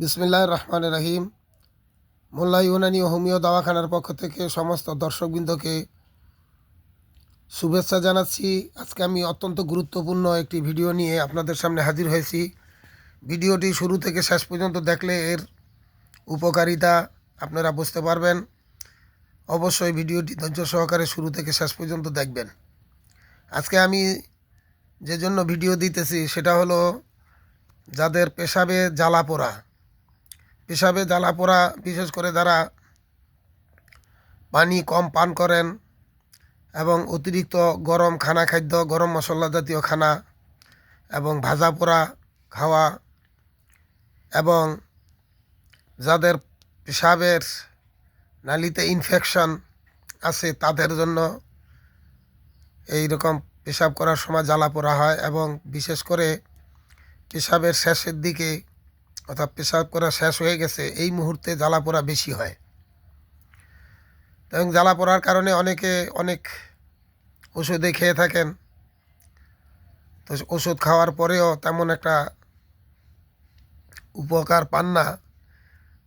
বিসমিল্লাহ রহমান রাহিম। মোল্লা ইউনানি ও হোমিও দাওয়াখানার পক্ষ থেকে সমস্ত দর্শকবৃন্দকে শুভেচ্ছা জানাচ্ছি। আজকে আমি অত্যন্ত গুরুত্বপূর্ণ একটি ভিডিও নিয়ে আপনাদের সামনে হাজির হয়েছি। ভিডিওটি শুরু থেকে শেষ পর্যন্ত দেখলে এর উপকারিতা আপনারা বুঝতে পারবেন। অবশ্যই ভিডিওটি ধৈর্য সহকারে শুরু থেকে শেষ পর্যন্ত দেখবেন। আজকে আমি যে জন্য ভিডিও দিতেছি সেটা হলো যাদের পেশাবে জ্বালা পোড়া পেশাবে জ্বালা পোড়া বিশেষ করে যারা পানি কম পান করেন এবং অতিরিক্ত গরম খানা খাদ্য, গরম মশলা জাতীয় খানা এবং ভাজা পোড়া খাওয়া এবং যাদের পেশাবের নালিতে ইনফেকশন আছে, তাদের জন্য এই রকম পেশাব করার সময় জ্বালা পোড়া হয় এবং বিশেষ করে পেশাবের শেষের দিকে অর্থাৎ পেশাব করা শেষ হয়ে গেছে, এই মুহূর্তে জ্বালা পোড়া বেশি হয়। এবং জ্বালা পোড়ার কারণে অনেকে অনেক ওষুধে খেয়ে থাকেন। তো ওষুধ খাওয়ার পরেও তেমন একটা উপকার পান না।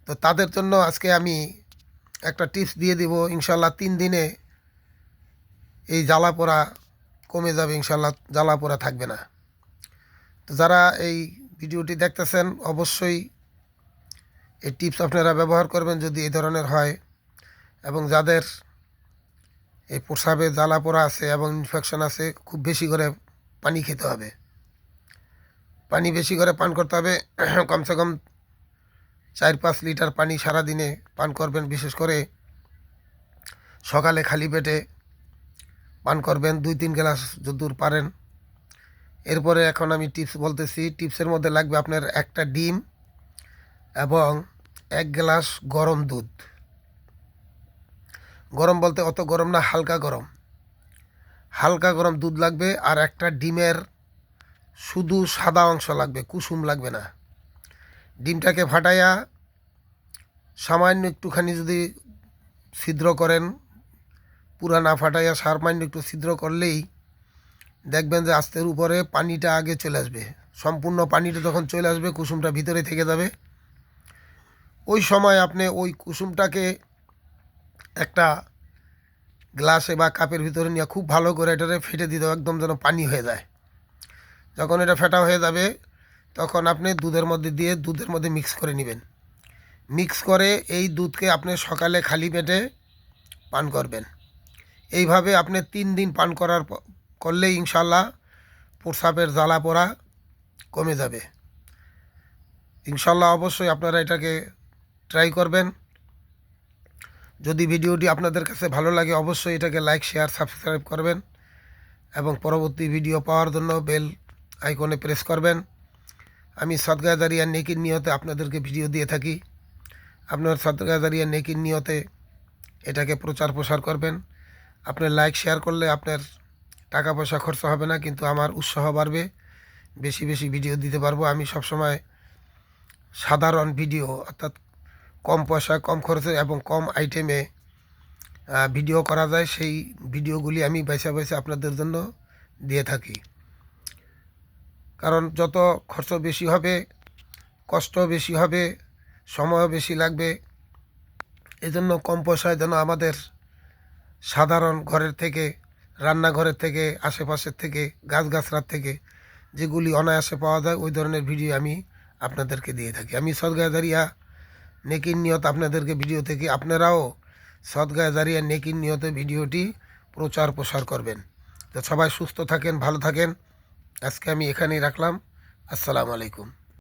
তো তাদের জন্য আজকে আমি একটা টিপস দিয়ে দিব, ইনশাল্লাহ তিন দিনে এই জ্বালা পোড়া কমে যাবে, ইনশাল্লাহ জ্বালা পোড়া থাকবে না। তো যারা এই ভিডিওটি দেখতেছেন, অবশ্যই এই টিপস আপনারা ব্যবহার করবেন যদি এই ধরনের হয়। এবং যাদের এই প্রসাবে জ্বালা পোড়া আছে এবং ইনফেকশন আছে, খুব বেশি করে পানি খেতে হবে। পানি বেশি করে পান করতে হবে। কমসে কম চার পাঁচ লিটার পানি সারাদিনে পান করবেন। বিশেষ করে সকালে খালি পেটে পান করবেন। দুই তিন গ্লাস যদূর পারেন এরপরে এখন আমি টিপস বলতেছি টিপসের মধ্যে লাগবে আপনার একটা ডিম এবং এক গ্লাস গরম দুধ। গরম বলতে অত গরম না, হালকা গরম। হালকা গরম দুধ লাগবে আর একটা ডিমের শুধু সাদা অংশ লাগবে, কুসুম লাগবে না। ডিমটাকে ফাটাইয়া সামান্য একটুখানি যদি ছিদ্র করেন, পুরা না ফাটাইয়া সামান্য একটু ছিদ্র করলেই দেখবেন যে আস্তের উপরে পানিটা আগে চলে আসবে। সম্পূর্ণ পানিটা যখন চলে আসবে, কুসুমটা ভিতরে থেকে যাবে। ওই সময় আপনি ওই কুসুমটাকে একটা গ্লাসে বা কাপের ভিতরে নিয়ে খুব ভালো করে এটারে ফেটে দিতে একদম যেন পানি হয়ে যায়। যখন এটা ফেটা হয়ে যাবে, তখন আপনি দুধের মধ্যে দিয়ে দুধের মধ্যে মিক্স করে নেবেন। মিক্স করে এই দুধকে আপনি সকালে খালি পেটে পান করবেন। এইভাবে আপনি তিন দিন পান করার করলে ইনশাল্লাহ প্রসাবের জ্বালা পোড়া কমে যাবে। ইনশাল্লাহ অবশ্যই আপনারা এটাকে ট্রাই করবেন। যদি ভিডিওটি আপনাদের কাছে ভালো লাগে অবশ্যই এটাকে লাইক শেয়ার সাবস্ক্রাইব করবেন এবং পরবর্তী ভিডিও পাওয়ার জন্য বেল আইকনে প্রেস করবেন। আমি সদগাদারিয়া নেকির নিয়তে আপনাদেরকে ভিডিও দিয়ে থাকি। আপনার সদগাদারিয়া নেকির নিয়তে এটাকে প্রচার প্রসার করবেন। আপনার লাইক শেয়ার করলে আপনার টাকা পয়সা খরচ হবে না, কিন্তু আমার উৎসাহ বাড়বে। বেশি বেশি ভিডিও দিতে পারব। আমি সবসময় সাধারণ ভিডিও, অর্থাৎ কম পয়সা, কম খরচে এবং কম আইটেমে ভিডিও করা যায়। সেই ভিডিওগুলি আমি বেছে বেছে আপনাদের জন্য দিয়ে থাকি। কারণ যত খরচ বেশি হবে কষ্ট বেশি হবে, সময়ও বেশি লাগবে, এজন্য কম পয়সায় যেন আমাদের সাধারণ ঘরের থেকে রান্নাঘরের থেকে, আশেপাশের থেকে, গাছগাছড়ার থেকে যেগুলি অনায়াসে পাওয়া যায়, ওই ধরনের ভিডিও আমি আপনাদেরকে দিয়ে থাকি। আমি সদগাদারিয়া নেকির নিয়ত আপনাদেরকে ভিডিও থেকে, আপনারাও সদগাদারিয়া নেকির নিয়তে ভিডিওটি প্রচার প্রসার করবেন। তো সবাই সুস্থ থাকেন, ভালো থাকেন। আজকে আমি এখানেই রাখলাম। আসসালামু আলাইকুম।